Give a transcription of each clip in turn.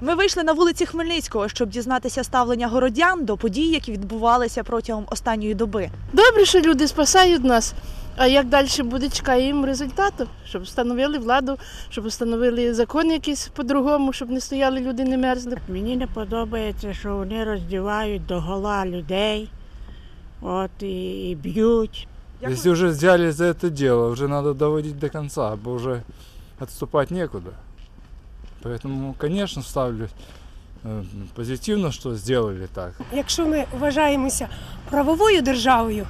вийшли на вулиці Хмельницького, щоб дізнатися ставлення городян до подій, які відбувалися протягом останньої доби. Добре, що люди спасають нас. А як далі буде, чекаємо результату, щоб встановили владу, щоб встановили закон якийсь по-другому, щоб не стояли люди, не мерзли. Мені не подобається, що вони роздівають до гола людей от, і, і б'ють. Если уже взяли за это дело, уже надо доводить до конца, бо уже отступать некуда. Поэтому, конечно, ставлю э, позитивно, что сделали так. Якщо ми вважаємося правовою державою,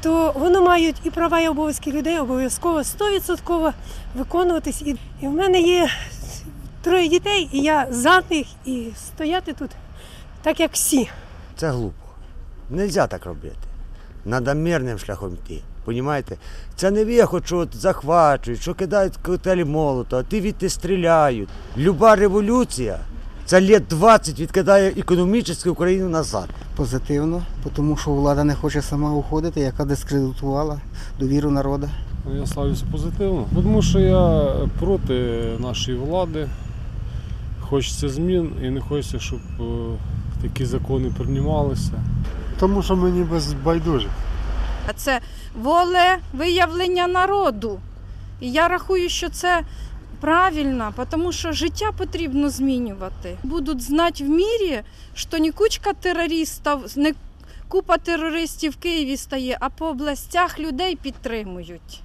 то воно мають і права, і обов'язки людей обов'язково 100% виконуватись. І, і в мене є троє дітей, і я за них і стояти тут так, як всі. Це глупо. Нельзя так робити. Надо мирним шляхом йти. Понімаєте? Це не виход, що захвачують, що кидають коктейлі молота, а ти відти стріляють. Люба революція це літ 20 відкидає економічну Україну назад. позитивно, тому що влада не хоче сама уходити, яка дискредитувала довіру народу. Я ставлюся позитивно, тому що я проти нашої влади. Хочеться змін і не хочеться, щоб е, такі закони приймалися. Тому що мені без байдужих. А це волевиявлення народу. І я рахую, що це правильно, тому що життя потрібно змінювати. Будуть знати в мірі, що не кучка терористів, не купа терористів в Києві стає, а по областях людей підтримують.